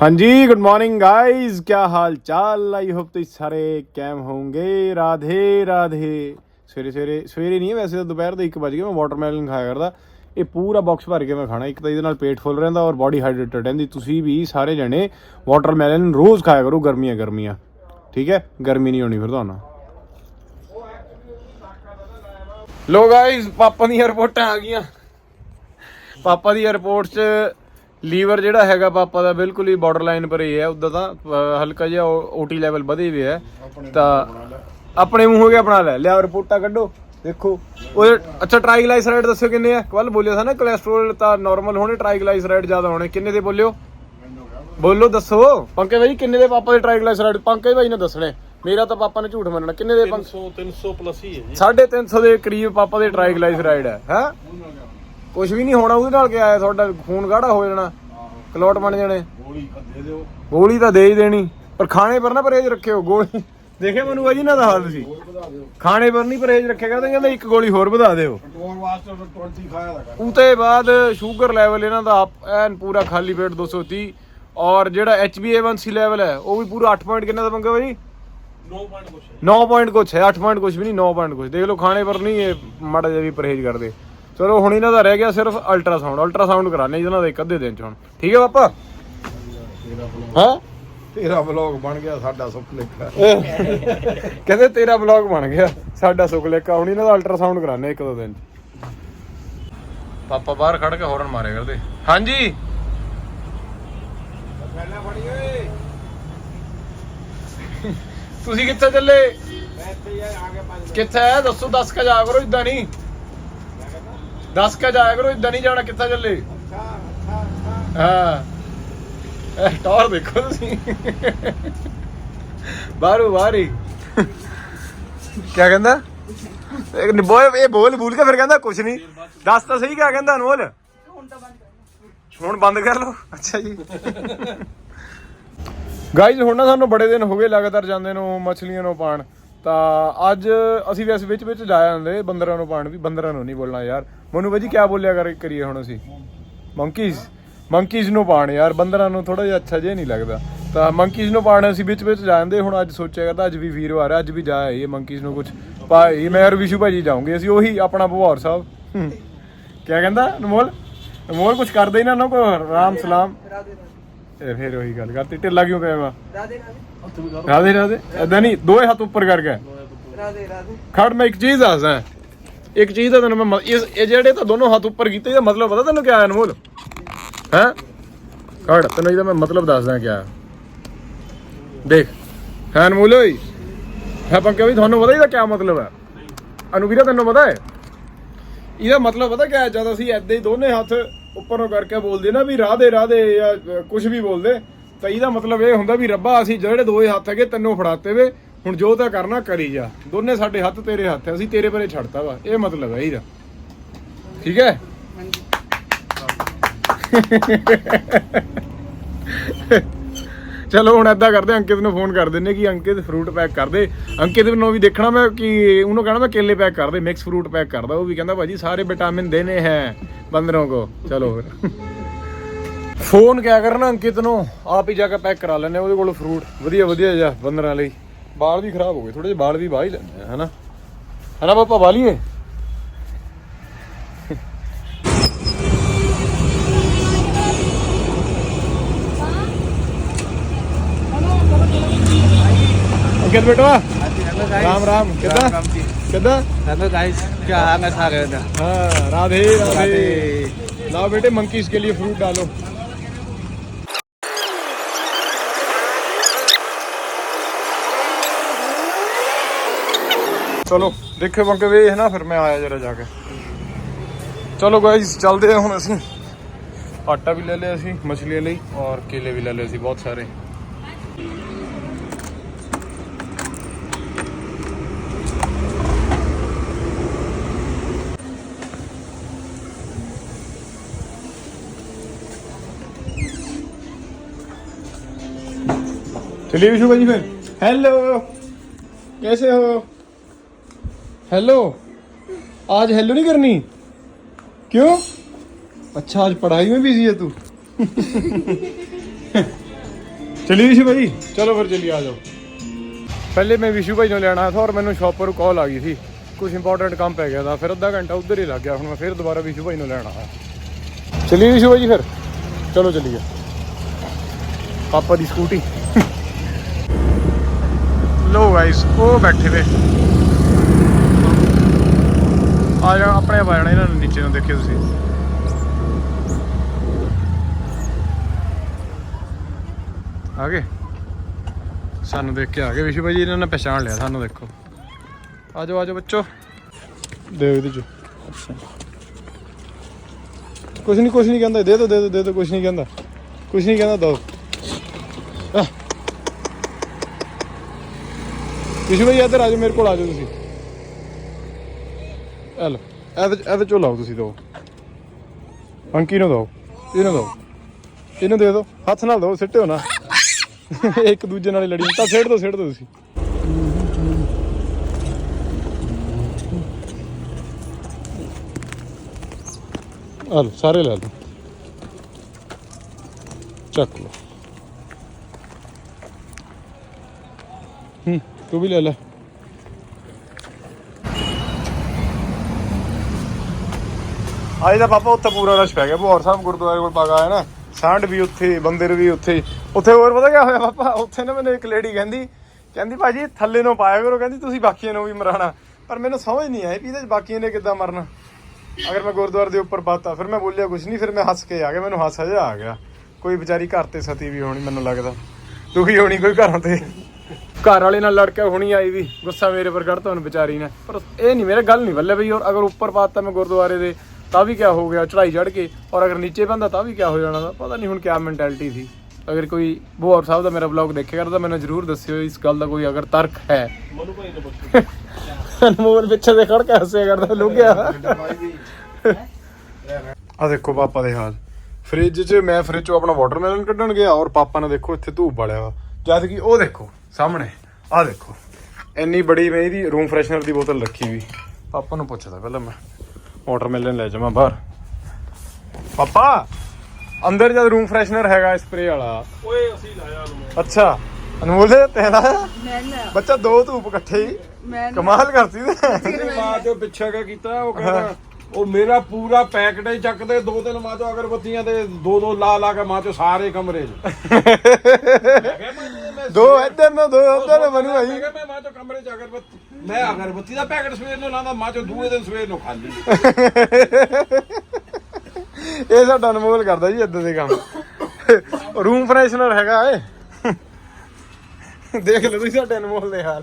ਹਾਂਜੀ good morning guys ਕੀ ਹਾਲ ਚਾਲ? ਆਈ ਹੋਪ ਤੁਸੀਂ ਸਾਰੇ ਕੈਮ ਹੋਵੋਗੇ। ਰਾਧੇ ਰਾਧੇ। ਸਵੇਰੇ ਸਵੇਰੇ ਸਵੇਰੇ ਨਹੀਂ, ਵੈਸੇ ਤਾਂ ਦੁਪਹਿਰ ਦੇ 1 ਵਜੇ ਮੈਂ ਵਾਟਰਮੈਲਨ ਖਾਇਆ ਕਰਦਾ। ਇਹ ਪੂਰਾ ਬਾਕਸ ਭਰ ਕੇ ਮੈਂ ਖਾਣਾ, ਇੱਕ ਤਾਂ ਇਹਦੇ ਨਾਲ ਪੇਟ ਫੁੱਲ ਰਹਿੰਦਾ ਔਰ ਬਾਡੀ ਹਾਈਡਰੇਟਡ ਰਹਿੰਦੀ। ਤੁਸੀਂ ਵੀ ਸਾਰੇ ਜਣੇ ਵਾਟਰਮੈਲਨ ਰੋਜ਼ ਖਾਇਆ ਕਰੋ, ਗਰਮੀਆਂ ਗਰਮੀਆਂ। ਠੀਕ ਹੈ? ਗਰਮੀ ਨਹੀਂ ਹੋਣੀ ਫਿਰ ਤੁਹਾਨੂੰ। ਲੋ ਗਾਇਜ਼ ਪਾਪਾ ਦੀਆਂ ਰਿਪੋਰਟਾਂ ਆ ਗਈਆਂ। ਪਾਪਾ ਦੀ ਰਿਪੋਰਟ 'ਚ ਲੀਵਰ ਜਿਹੜਾ ਹੈਗਾ ਪਾਪਾ ਦਾ ਬਿਲਕੁਲ ਹੀ ਬਾਰਡਰਲਾਈਨ ਪਰ ਹੀ ਹੈ ਉਦਾਂ ਤਾਂ ਹਲਕਾ ਜਿਹਾ ਓਟੀ ਲੈਵਲ ਵਧੇ ਹੋਏ ਹੈ। ਤਾਂ ਆਪਣੇ ਮੂੰਹ ਹੋ ਗਿਆ ਬਣਾ ਲੈ। ਲਿਆ ਰਿਪੋਰਟਾਂ ਕੱਢੋ ਦੇਖੋ। ਉਹ ਅੱਛਾ ਟ੍ਰਾਈਗਲਾਈਸਰਾਈਡ ਦੱਸੋ ਕਿੰਨੇ ਆ? ਕੱਲ ਬੋਲਿਆ ਸੀ ਨਾ ਕੋਲੇਸਟ੍ਰੋਲ ਤਾਂ ਨਾਰਮਲ ਹੋਣੇ ਟ੍ਰਾਈਗਲਾਈਸਰਾਈਡ ਜ਼ਿਆਦਾ ਹੋਣੇ। ਕਿੰਨੇ ਦੇ ਬੋਲਿਓ? ਬੋਲੋ ਦੱਸੋ। ਪੰਕਜ ਭਾਈ ਕਿੰਨੇ ਦੇ ਪਾਪਾ ਦੇ ਟ੍ਰਾਈਗਲਾਈਸਰਾਈਡ ਪੰਕਜ ਭਾਈ ਨੇ ਦੱਸਣੇ। ਮੇਰਾ ਤਾਂ ਪਾਪਾ ਨੇ ਝੂਠ ਮੰਨਣਾ। ਕਿੰਨੇ ਦੇ ਪੰਕ? 300 300 ਪਲੱਸ ਹੀ ਹੈ ਜੀ। 350 ਦੇ ਕਰੀਬ ਪਾਪਾ ਦੇ ਟ੍ਰਾਈਗਲਾਈਸਰਾਈਡ ਹੈ ਹੈ? ਕੁਝ ਵੀ ਨਹੀਂ ਹੋਣਾ ਉਹਦੇ ਨਾਲ ਕੀ ਆਇਆ ਤੁਹਾਡਾ ਖੂਨ ਗਾੜਾ ਹੋ ਜਾਣਾ। ਕਲੋਟ ਬਣ ਜਾਣੇ। ਗੋਲੀ ਦੇ ਦਿਓ। ਗੋਲੀ ਤਾਂ ਦੇ ਹੀ ਦੇਣੀ। ਪਰ ਖਾਣੇ ਪਰ ਨਾ ਪਰਹੇਜ ਰੱਖਿਓ ਗੋਲੀ। ਦੇਖਿਆ ਮੈਨੂੰ ਅਜੀ ਨਾ ਦਾ ਹਾਲ ਸੀ। ਖਾਣੇ ਪਰ ਨਹੀਂ ਪਰਹੇਜ ਰੱਖੇਗਾ ਤਾਂ ਕਹਿੰਦਾ ਇੱਕ ਗੋਲੀ ਹੋਰ ਵਧਾ ਦਿਓ। ਟੋਰ ਵਾਸਤੇ 20 ਖਾਇਆ ਲਗਾ ਉਤੇ ਬਾਅਦ ਸ਼ੂਗਰ ਲੈਵਲ ਇਹਨਾਂ ਦਾ ਐਨ ਪੂਰਾ ਖਾਲੀ ਪੇਟ 230 ਔਰ ਜਿਹੜਾ HbA1c ਲੈਵਲ ਹੈ ਉਹ ਵੀ ਪੂਰਾ 8 ਪੁਆਇੰਟ ਕਿੰਨਾ ਦਾ ਪੰਗਾ ਬਾਈ? 9 ਪੁਆਇੰਟ ਕੁਛ ਹੈ। 9 ਪੁਆਇੰਟ ਕੁਛ ਹੈ 8 ਪੁਆਇੰਟ ਕੁਛ ਵੀ ਨਹੀਂ 9 ਪੁਆਇੰਟ ਕੁਛ। ਦੇਖ ਲਓ ਖਾਣੇ ਪਰ ਨਹੀਂ ਇਹ ਮਾੜਾ ਜਿਹਾ ਵੀ ਪਰਹੇਜ਼ ਕਰਦੇ। ਚਲੋ ਹੁਣ ਇਹਨਾਂ ਦਾ ਰਹਿ ਗਿਆ ਸਿਰਫ ਅਲਟਰਾਸਾਊਂਡ ਅਲਟਰਾਸਾਊਂਡ ਕਰਾਣੇ ਇਹਨਾਂ ਦਾ ਇੱਕ ਅੱਧੇ ਦਿਨ ਚ ਹੁਣ। ਠੀਕ ਹੈ ਪਾਪਾ? ਹਾਂ? ਤੇਰਾ ਵਲੌਗ ਬਣ ਗਿਆ ਸਾਡਾ ਸੁੱਖ ਲਿਖਾ। ਕਹਿੰਦੇ ਤੇਰਾ ਬਲੌਗ ਬਣ ਗਿਆ ਸਾਡਾ ਸੁੱਕ ਲੇਕਾ ਹੁਣ ਇਹਨਾਂ ਦਾ ਅਲਟਰਾਸਾਊਂਡ ਕਰਾਣੇ ਇੱਕ ਦੋ ਦਿਨ ਚ। ਪਾਪਾ ਬਾਹਰ ਖੜ ਕੇ ਹੌਰਨ ਮਾਰੇ ਕਰਦੇ। ਹਾਂਜੀ? ਪਹਿਲਾਂ ਬੜੀ ਓਏ। ਤੁਸੀਂ ਕਿੱਥੇ ਚੱਲੇ? ਮੈਂ ਇੱਥੇ ਯਾਰ ਆ ਗਿਆ 5 ਕਿੱਥੇ ਦੱਸੋ ਦੱਸ ਕੇ ਜਾਇਆ ਕਰੋ ਇਦਾਂ ਨਹੀਂ। ਦੱਸ ਕੇ ਜਾਇਆ ਕਰੋ ਇਦਾਂ ਨਹੀਂ ਜਾਣਾ ਕਿੱਥੇ ਚੱਲੇ? ਹਾਂ। ਇਹ ਟੌਰ ਦੇਖੋ ਤੁਸੀਂ। ਬਾਹਰ ਹੀ। ਕੀ ਕਹਿੰਦਾ? ਇਹ ਬੋਲ ਇਹ ਬੋਲ ਭੁੱਲ ਕੇ ਫਿਰ ਕਹਿੰਦਾ ਕੁਛ ਨਹੀਂ। ਦੱਸ ਤਾਂ ਸਹੀ ਕਿਆ ਕਹਿੰਦਾ ਅਨਮੋਲ? ਹੁਣ ਬੰਦ ਕਰ ਲਓ। ਅੱਛਾ ਜੀ। ਗਾਈਜ਼ ਹੁਣ ਨਾ ਸਾਨੂੰ ਬੜੇ ਦਿਨ ਹੋ ਗਏ ਲਗਾਤਾਰ ਜਾਂਦੇ ਨੂੰ ਮਛਲੀਆਂ ਨੂੰ ਪਾਣ ਤਾਂ ਅੱਜ ਅਸੀਂ ਵੈਸੇ ਵਿੱਚ ਵਿੱਚ ਜਾ ਜਾਂਦੇ ਬੰਦਰਾਂ ਨੂੰ ਪਾਣ ਵੀ, ਬੰਦਰਾਂ ਨੂੰ ਨਹੀਂ ਬੋਲਣਾ ਯਾਰ। ਮਨੂ ਭਾਜੀ ਕੀ ਬੋਲਿਆ ਕਰ, ਕਰੀਏ ਹੁਣ ਅਸੀਂ? ਮੰਕੀਜ਼ ਮੰਕੀਜ਼ ਨੂੰ ਪਾਣ ਯਾਰ, ਬੰਦਰਾਂ ਨੂੰ ਥੋੜਾ ਜਿਹਾ ਅੱਛਾ ਜਿਹਾ ਨਹੀਂ ਲੱਗਦਾ। ਤਾਂ ਮੰਕੀਜ਼ ਨੂੰ ਪਾਣ ਅਸੀਂ ਵਿੱਚ ਵਿੱਚ ਜਾ ਜਾਂਦੇ ਹੁਣ ਅੱਜ ਸੋਚਿਆ ਕਰਦਾ, ਅੱਜ ਵੀ ਵੀਰਵਾਰ ਹੈ ਅੱਜ ਵੀ ਜਾ ਆਈਏ ਮੰਕੀਜ਼ ਨੂੰ ਕੁਝ ਭਾਈ, ਮੈਂ ਔਰ ਵਿਸ਼ੂ ਭਾਜੀ ਜਾਉਂਗੇ ਅਸੀਂ ਉਹੀ ਆਪਣਾ ਭਵੌਰ ਸਾਹਿਬ। ਹੂੰ। ਕਿਆ ਕਹਿੰਦਾ, ਅਨਮੋਲ? ਅਨਮੋਲ ਕੁਝ ਕਰਦੇ ਹੀ ਨਾ ਨਾ ਕੋ ਰਾਮ ਸਲਾਮ ਇਹ ਫੇਰ ਉਹੀ ਗੱਲ ਕਰਤੀ ਢਿੱਲਾ ਕਿਉਂ ਪਿਆ ਵਾ? ਰਾਧੇ ਰਾਧੇ। ਏਦਾਂ ਨਹੀਂ ਦੋਏ ਹੱਥ ਉੱਪਰ ਕਰਕੇ। ਰਾਧੇ ਰਾਧੇ। ਖੜ ਮੈਂ ਇੱਕ ਚੀਜ਼ ਦੱਸਦਾ। ਇੱਕ ਚੀਜ਼ ਦਾ ਤੈਨੂੰ ਮੈਂ ਇਸ ਇਹ ਜਿਹੜੇ ਤਾਂ ਦੋਨੋਂ ਹੱਥ ਉੱਪਰ ਕੀਤੇ ਇਹਦਾ ਮਤਲਬ ਪਤਾ ਤੈਨੂੰ ਕਿਆ ਹੈ ਅਨਮੋਲ? ਹੈ? ਖੜ ਤੈਨੂੰ ਇਹਦਾ ਮੈਂ ਮਤਲਬ ਦੱਸਦਾ ਕਿਆ। ਹੈ। ਦੇਖ ਹੈ ਅਨਮੋਲ ਓਏ? ਹੈ ਪੰਕਾ ਵੀ ਤੁਹਾਨੂੰ ਪਤਾ ਇਹਦਾ ਕਿਆ ਮਤਲਬ ਹੈ? ਅਨੁਵੀਰਾ ਤੈਨੂੰ ਪਤਾ ਹੈ? ਇਹਦਾ ਮਤਲਬ ਪਤਾ ਕਿਆ ਹੈ? ਜਦ ਅਸੀਂ ਐਦਾਂ ਹੀ ਦੋਨੇ ਹੱਥ ਉੱਪਰੋਂ ਕਰਕੇ ਬੋਲਦੇ ਨਾ ਵੀ ਰਾਧੇ ਰਾਧੇ ਜਾਂ ਕੁਝ ਵੀ ਬੋਲਦੇ। ਤਾਂ ਇਹਦਾ ਮਤਲਬ ਇਹ ਹੁੰਦਾ ਵੀ ਰੱਬਾ ਅਸੀਂ ਜਿਹੜੇ ਦੋਏ ਹੱਥ ਹੈਗੇ ਤੈਨੂੰ ਫੜਾਤੇ ਵੇ। ਹੁਣ ਜੋ ਤਾਂ ਕਰਨਾ ਕਰੀ ਜਾ। ਦੋਨੇ ਸਾਡੇ ਹੱਥ ਤੇਰੇ ਹੱਥ ਹੈ ਅਸੀਂ ਤੇਰੇ ਪਰੇ ਛੱਡਤਾ ਵਾ। ਇਹ ਮਤਲਬ ਹੈ ਇਹਦਾ। ਠੀਕ ਹੈ? ਚਲੋ ਹੁਣ ਏਦਾਂ ਕਰਦੇ ਅੰਕਿਤ ਨੂੰ ਫੋਨ ਕਰ ਦਿੰਨੇ ਕਿ ਅੰਕਿਤ ਫਰੂਟ ਪੈਕ ਕਰ ਦੇ। ਅੰਕਿਤ ਨੂੰ ਵੀ ਦੇਖਣਾ ਮੈਂ ਕਿ ਉਹਨੂੰ ਕਹਿਣਾ ਮੈਂ ਕੇਲੇ ਪੈਕ ਕਰ ਦੇ ਮਿਕਸ ਫਰੂਟ ਪੈਕ ਕਰਦਾ ਉਹ ਵੀ ਕਹਿੰਦਾ ਭਾਜੀ ਸਾਰੇ ਵਿਟਾਮਿਨ ਦੇਨੇ ਹੈ ਬੰਦਰੋਂ ਕੋ। ਚਲੋ ਫਿਰ। ਫੋਨ ਕਿਆ ਕਰਨਾ ਅੰਕਿਤ ਨੂੰ? ਆਪ ਹੀ ਜਾ ਕੇ ਪੈਕ ਕਰਾ ਲੈਣੇ ਉਹਦੇ ਕੋਲ ਫਰੂਟ ਵਧੀਆ ਵਧੀਆ ਜਿਹਾ ਬੰਦਰਾਂ ਲਈ। ਬਾਲ ਵੀ ਖਰਾਬ ਹੋ ਗਏ ਥੋੜੇ ਜਿਹੇ ਬਾਲ ਵੀ ਵਾਹ ਹੀ ਲੈਂਦੇ ਆ, ਹਨਾ? ਹਨਾ ਪਾਪਾ ਲਈਏ अंकित बेटवा। हाँ राम राम। कितना कितना हेलो गाइस क्या हाल है सारे हाँ राधे राधे। लाओ बेटे मंकीज के लिए फ्रूट डालो। चलो देखे बंके वे है ना फिर मैं आया जरा जाके। चलो गाइस चलते हैं हम असं आटा भी ले लिया मछली ले और केले भी ले लिए बहुत सारे। चलिए विशु भाई फिर हेलो कैसे हो हेलो आज हेलो नहीं करनी क्यों अच्छा आज पढ़ाई में बिजी है तू चलिए विशु भाई चलो फिर चलिए आ जाओ पहले मैं विशु भाई को लेना था और मैंने शॉप पर कॉल आ गई थी कुछ इंपॉर्टेंट काम पै गया था फिर अद्धा घंटा उधर ही लग गया हूँ मैं फिर दोबारा विशु भाई को लेना है चलिए विशु भाई फिर चलो चलिए पापा की स्कूटी ਲੋ ਗਾਇਸ ਉਹ ਬੈਠੇ ਵੇ ਆ ਜਾ, ਆਪਣੇ ਆਪ ਇਹਨਾਂ ਨੂੰ ਨੀਚੇ ਨੂੰ ਦੇਖਿਓ ਤੁਸੀਂ। ਆ ਗਏ? ਸਾਨੂੰ ਦੇਖ ਕੇ ਆ ਗਏ ਵਿਸ਼ੂ ਭਾਈ ਜੀ ਇਹਨਾਂ ਨੇ ਪਛਾਣ ਲਿਆ, ਸਾਨੂੰ ਦੇਖੋ। ਆ ਜਾਓ ਆ ਜਾਓ ਬੱਚੋ। ਦੇ ਇਹਦੇ ਚ। ਕੁਛ ਨਹੀਂ ਕੁਛ ਨਹੀਂ ਕਹਿੰਦਾ। ਦੇ ਦੋ ਦੇ ਦੋ ਦੇ ਦੋ, ਕੁਛ ਨਹੀਂ ਕਹਿੰਦਾ। ਕੁਛ ਨਹੀਂ ਕਹਿੰਦਾ, ਦੋ। ਵਿਸ਼ੂ ਭਾਈ ਇੱਧਰ ਆ ਜਾਓ, ਮੇਰੇ ਕੋਲ ਆ ਜਾਓ ਤੁਸੀਂ। ਇਹ ਲਓ ਇਹਦੇ ਇਹਦੇ ਚੋਂ ਲਾਓ ਤੁਸੀਂ ਦੋ। ਅੰਕੀ ਨੂੰ ਦਿਓ ਇਹਨੂੰ ਦਿਓ ਇਹਨੂੰ ਦੇ ਦਿਓ ਹੱਥ ਨਾਲ ਦਿਓ ਸਿੱਟਿਓ ਨਾ। ਇੱਕ ਦੂਜੇ ਨਾਲ ਹੀ ਲੜੀ ਤਾਂ ਸਿੱਟ ਦੋ ਸਿੱਟ ਦੋ ਤੁਸੀਂ। ਆ ਲਓ, ਸਾਰੇ ਲੈ ਲਓ। ਚੱਕ ਲਓ। ਹੂੰ। ਤੂੰ ਵੀ ਲੈ ਲੈ। ਅੱਜ ਦਾ ਪਾਪਾ ਉੱਥੇ ਪੂਰਾ ਰਸ਼ ਪੈ ਗਿਆ। ਬੋਹਰ ਸਾਹਿਬ ਗੁਰਦੁਆਰੇ ਕੋਲ ਪਾਗਾ ਹੈ ਨਾ। ਸਾਂਢ ਵੀ ਉੱਥੇ ਬੰਦਰ ਵੀ ਉੱਥੇ। ਉੱਥੇ ਹੋਰ ਪਤਾ ਕੀ ਹੋਇਆ ਪਾਪਾ? ਉੱਥੇ ਨਾ ਮੈਨੂੰ ਇੱਕ ਲੇਡੀ ਕਹਿੰਦੀ ਕਹਿੰਦੀ, ਭਾਜੀ, ਥੱਲੇ ਨੂੰ ਪਾਇਆ ਕਰੋ। ਕਹਿੰਦੀ, ਤੁਸੀਂ ਬਾਕੀਆਂ ਨੂੰ ਵੀ ਮਰਾਣਾ। ਪਰ ਮੈਨੂੰ ਸਮਝ ਨਹੀਂ ਆਈ ਵੀ ਇਹਦੇ ਚ ਬਾਕੀਆਂ ਨੇ ਕਿੱਦਾਂ ਮਰਨਾ। ਅਗਰ ਮੈਂ ਗੁਰਦੁਆਰੇ ਦੇ ਉੱਪਰ ਪਾਤਾ, ਫਿਰ ਮੈਂ ਬੋਲਿਆ ਕੁਝ ਨਹੀਂ, ਫਿਰ ਮੈਂ ਹੱਸ ਕੇ ਆ ਗਿਆ। ਮੈਨੂੰ ਹਾਸਾ ਜਿਹਾ ਆ ਗਿਆ। ਕੋਈ ਵਿਚਾਰੀ ਘਰ ਤੇ ਸਤੀ ਵੀ ਹੋਣੀ, ਮੈਨੂੰ ਲੱਗਦਾ। ਦੁਖੀ ਹੋਣੀ ਕੋਈ ਘਰਾਂ ਤੇ। ਘਰ ਵਾਲੇ ਨਾਲ ਲੜ ਕੇ ਹੁਣੀ ਆਈ ਵੀ, ਗੁੱਸਾ ਮੇਰੇ ਪਰ ਕੱਢਤਾ ਉਹਨੂੰ ਵਿਚਾਰੀ ਨੇ। ਪਰ ਇਹ ਨਹੀਂ, ਮੇਰੇ ਗੱਲ ਨਹੀਂ ਬੱਲੇ ਬਈ, ਔਰ ਅਗਰ ਉੱਪਰ ਪਾਤਾ ਮੈਂ ਗੁਰਦੁਆਰੇ ਦੇ, ਤਾਂ ਵੀ ਕਿਆ ਹੋ ਗਿਆ ਚੜਾਈ ਚੜ ਕੇ, ਔਰ ਅਗਰ ਨੀਚੇ ਬੰਦਾ ਤਾਂ ਵੀ ਕਿਆ ਹੋ ਜਾਣਾ ਦਾ ਪਤਾ ਨਹੀਂ ਹੁਣ ਕਿਆ ਮੈਂਟੈਲਿਟੀ ਸੀ। ਅਗਰ ਕੋਈ ਬੋਹਰ ਸਾਹਿਬ ਦਾ ਮੇਰਾ ਵਲੌਗ ਦੇਖੇਗਾ ਤਾਂ ਮੈਨੂੰ ਜ਼ਰੂਰ ਦੱਸਿਓ, ਇਸ ਗੱਲ ਦਾ ਕੋਈ ਅਗਰ ਤਰਕ ਹੈ। ਅਨਮੋਲ ਪਿੱਛੇ ਦੇ ਖੜ ਕੇ ਹੱਸਿਆ ਕਰਦਾ ਲੁੱਗਿਆ ਆ ਦੇਖੋ ਪਾਪਾ ਦੇ ਹਾਲ। ਫ੍ਰਿਜ 'ਚ ਮੈਂ ਫ੍ਰਿਜ 'ਚੋਂ ਆਪਣਾ ਵਾਟਰਮੈਲਨ ਕੱਢਣ ਗਿਆ, ਔਰ ਪਾਪਾ ਨੇ ਦੇਖੋ ਇੱਥੇ ਧੂਪ ਬਾਲਿਆ ਵਾ। ਜਦ ਕਿ ਉਹ ਦੇਖੋ ਸਾਹਮਣੇ ਆ ਦੇਖੋ। ਇੰਨੀ ਬੜੀ ਮੈਂ ਇਹਦੀ ਰੂਮ ਫਰੈਸ਼ਨਰ ਦੀ ਬੋਤਲ ਰੱਖੀ ਵੀ ਪਾਪਾ ਨੂੰ ਪੁੱਛਦਾ ਪਹਿਲਾਂ ਮੈਂ ਵਾਟਰਮੈਲਨ ਲੈ ਜਾਵਾਂ ਬਾਹਰ। ਪਾਪਾ ਅੰਦਰ ਜਦ ਰੂਮ ਫਰੈਸ਼ਨਰ ਹੈਗਾ ਸਪਰੇ ਵਾਲਾ। ਓਏ ਅਸੀਂ ਲਾਇਆ ਨੂੰ ਅੱਛਾ ਅਨਮੋਲ ਤੇ ਲਾਇਆ ਮੈਂ ਨਾ ਬੱਚਾ ਦੋ ਧੂਪ ਇਕੱਠੇ ਹੀ। ਮੈਂ ਕਮਾਲ ਕਰਤੀ ਤੇ। ਮਾਂ ਜੋ ਪਿੱਛੇ ਕਿਆ ਕੀਤਾ ਉਹ ਕਹਿੰਦਾ ਉਹ ਮੇਰਾ ਪੂਰਾ ਪੈਕਟ ਹੀ ਚੱਕਦੇ ਦੋ ਤਿੰਨ ਮਾਂ ਚੋ ਅਗਰਬੱਤੀਆਂ ਤੇ ਦੋ ਦੋ ਲਾ ਲਾ ਕੇ ਮਾਂ ਚੋ ਸਾਰੇ ਕਮਰੇ 'ਚ। ਦੋ ਇੱਧਰ ਨੂੰ ਦੋ ਉੱਧਰ ਨੂੰ ਬਣੂ ਮੈਂ ਆਈ ਕਿਹਾ ਮੈਂ ਮਾਂ ਚੋ ਕਮਰੇ 'ਚ ਅਗਰਬੱਤੀ ਮੈਂ ਅਗਰਬੱਤੀ ਦਾ ਪੈਕਟ ਸਵੇਰ ਨੂੰ ਲਾਉਂਦਾ ਮਾਂ ਚੋ ਦੂਏ ਦਿਨ ਸਵੇਰ ਨੂੰ ਖਾਲੀ ਇਹ ਸਾਡਾ ਅਨਮੋਲ ਕਰਦਾ ਜੀ ਇਦਾਂ ਦੇ ਕੰਮ। ਰੂਮ ਫਰੈਸ਼ਨਰ ਹੈਗਾ ਏ ਦੇਖ ਲਓ ਤੁਸੀਂ ਸਾਡੇ ਅਨਮੋਲ ਦੇ ਹਾਲ।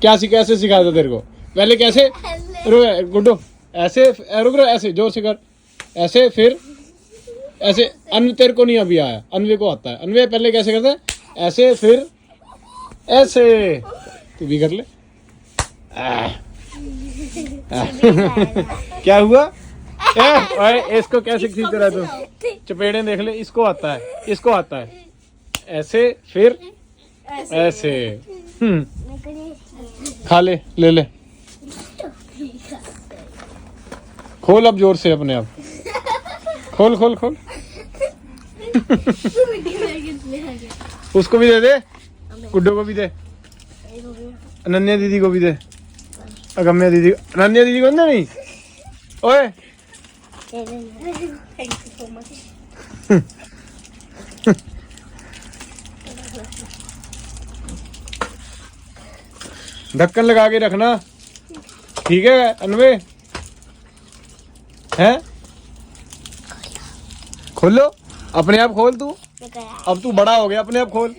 क्या सी कैसे सिखाया था तेरे को? पहले कैसे? गुड्डो। ऐसे रुक रहा ऐसे ज़ोर से कर। ऐसे फिर। ऐसे अन तेरे को नहीं अभी आया। अनवे को आता है। अनवे पहले कैसे करता है? ऐसे फिर। ऐसे। तू भी कर ले। क्या हुआ? ए, ओए, इसको कैसे खींच रहा तू? चपेड़े देख ले इसको आता है इसको आता है। ऐसे फिर। ऐसे। हम्म। खा ले ले ले। खोल अब ज़ोर से अपने आप। खोल खोल खोल। उसको भी दे दे। गुड्डो को भी दे। अनन्या दीदी को भी दे। अगम्या दीदी अनन्या दीदी को नहीं ओए। थैंक यू सो मच ढक्कन लगा के रखना। ठीक है अनवे? हैं? खोलो। अपने आप खोल तू। अब तू बड़ा हो गया अपने आप खोल।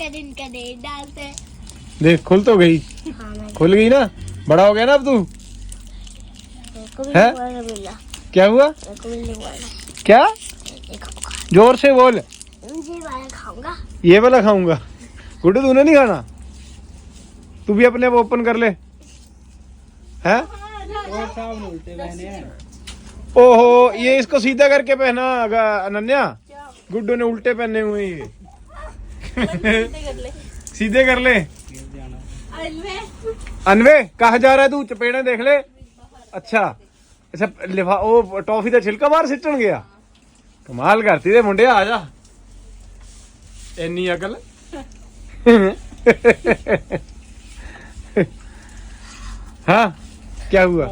कदिन कदे डालते। देख खुल तो गई। हाँ खुल गई ना? बड़ा हो गया ना अब तू? है? क्या हुआ? क्या? ज़ोर से बोल। मुझे वाला खाऊँगा। ये वाला खाऊँगा। गुड्डू तूने नहीं खाना? तू भी अपने आप ओपन कर ले हैं और साहब ने उल्टे पहने हैं ओहो ये इसको सीधा करके पहना होगा अनन्या गुड्डू ने उल्टे पहने हुए हैं ये सीधे कर ले गिर जाना अनवे कहा जा रहा है तू चपेड़े देख ले अच्छा अच्छा लिफा ਉਹ ਟੌਫੀ ਦਾ ਛਿਲਕਾ ਬਾਹਰ ਸਿੱਟਣ ਗਿਆ ਕਮਾਲ ਕਰਤੀ ਤੇ ਮੁੰਡਿਆ ਆ ਜਾ ਇੰਨੀ ਅਕਲ हाँ? क्या हुआ?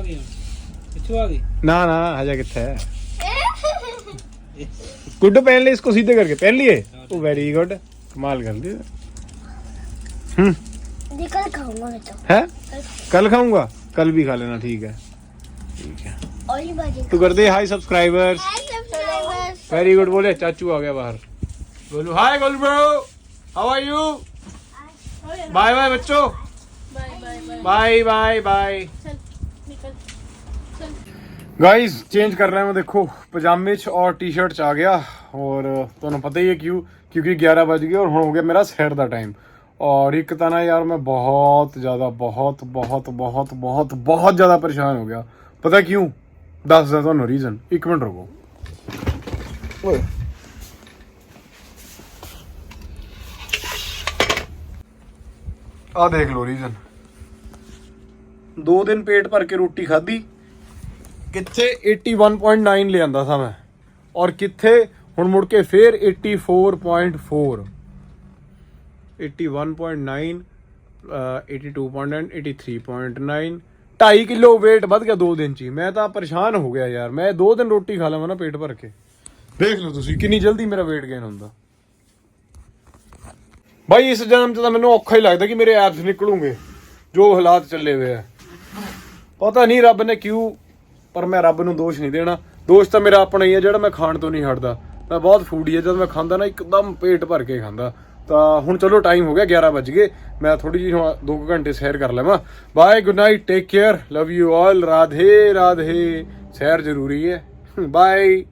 ना ना हजा कित है? गुड पहन ले इसको सीधे करके पहन लिए? ओ वेरी गुड कमाल कर दी हम्म। कल खाऊँगा है? कल खाऊँगा। कल भी खा लेना ठीक है। ठीक है। तू तो कर दे हाय सब्सक्राइबर्स वेरी गुड बोले चाचू आ गया बाहर। बोलो hi goal bro how are you bye bye बच्चों। Bye bye bye bye change ਕਰ ਰਿਹਾ ਮੈਂ ਦੇਖੋ ਪਜਾਮੇ 'ਚ ਔਰ ਟੀ-ਸ਼ਰਟ 'ਚ ਆ ਗਿਆ। ਔਰ ਤੁਹਾਨੂੰ ਪਤਾ ਹੀ ਹੈ ਕਿਉਂ? ਕਿਉਂਕਿ 11 ਵਜ ਗਏ ਔਰ ਹੁਣ ਹੋ ਗਿਆ ਮੇਰਾ ਸੈਰ ਦਾ ਟਾਈਮ ਔਰ ਇੱਕ ਤਾਂ ਨਾ ਯਾਰ ਮੈਂ ਬਹੁਤ ਜ਼ਿਆਦਾ ਬਹੁਤ ਬਹੁਤ ਬਹੁਤ ਬਹੁਤ ਬਹੁਤ ਜ਼ਿਆਦਾ ਪਰੇਸ਼ਾਨ ਹੋ ਗਿਆ। ਪਤਾ ਕਿਉਂ? ਦੱਸਦਾ ਤੁਹਾਨੂੰ ਰੀਜ਼ਨ ਇੱਕ ਮਿੰਟ ਰੁਕੋ। ਓਏ। ਆ ਦੇਖ ਲਓ ਰੀਜ਼ਨ। ਦੋ ਦਿਨ ਪੇਟ ਭਰ ਕੇ ਰੋਟੀ ਖਾਧੀ। ਕਿੱਥੇ 81.9 ਲਿਆਂਦਾ ਸਾਂ ਮੈਂ। ਔਰ ਕਿੱਥੇ ਹੁਣ ਮੁੜ ਕੇ ਫੇਰ 84.4 81.9 ਅਹ 82.9 83.9 2.5 ਕਿਲੋ weight ਵੱਧ ਗਿਆ ਦੋ ਦਿਨ ਚ ਹੀ। ਮੈਂ ਤਾਂ ਪਰੇਸ਼ਾਨ ਹੋ ਗਿਆ ਯਾਰ। ਮੈਂ ਦੋ ਦਿਨ ਰੋਟੀ ਖਾ ਲਵਾਂ ਨਾ ਪੇਟ ਭਰ ਕੇ। ਦੇਖ ਲਓ ਤੁਸੀਂ ਕਿੰਨੀ ਜਲਦੀ ਮੇਰਾ weight gain ਹੁੰਦਾ। ਬਾਈ, ਇਸ ਜਨਮ ਚ ਤਾਂ ਮੈਨੂੰ ਔਖਾ ਹੀ ਲੱਗਦਾ ਕਿ ਮੇਰੇ ਐਪਸ ਨਿਕਲੂਗੇ, ਜੋ ਹਾਲਾਤ ਚੱਲੇ ਹੋਏ ਆ। ਪਤਾ ਨਹੀਂ ਰੱਬ ਨੇ ਕਿਉਂ, ਪਰ ਮੈਂ ਰੱਬ ਨੂੰ ਦੋਸ਼ ਨਹੀਂ ਦੇਣਾ। ਦੋਸ਼ ਤਾਂ ਮੇਰਾ ਆਪਣਾ ਹੀ ਹੈ ਜਿਹੜਾ ਮੈਂ ਖਾਣ ਤੋਂ ਨਹੀਂ ਹਟਦਾ। ਮੈਂ ਬਹੁਤ ਫੂਡੀ ਹੈ ਜਦ ਮੈਂ ਖਾਂਦਾ ਨਾ, ਇੱਕਦਮ ਪੇਟ ਭਰ ਕੇ ਖਾਂਦਾ। ਤਾਂ ਹੁਣ ਚਲੋ ਟਾਈਮ ਹੋ ਗਿਆ 11 ਵੱਜ ਗਏ। ਮੈਂ ਥੋੜੀ ਜਿਹੀ ਹੁਣ 2 ਘੰਟੇ ਸੈਰ ਕਰ ਲਵਾਂ। Bye good night take care love you all Radhe Radhe. ਸੈਰ ਜ਼ਰੂਰੀ ਹੈ। ਬਾਏ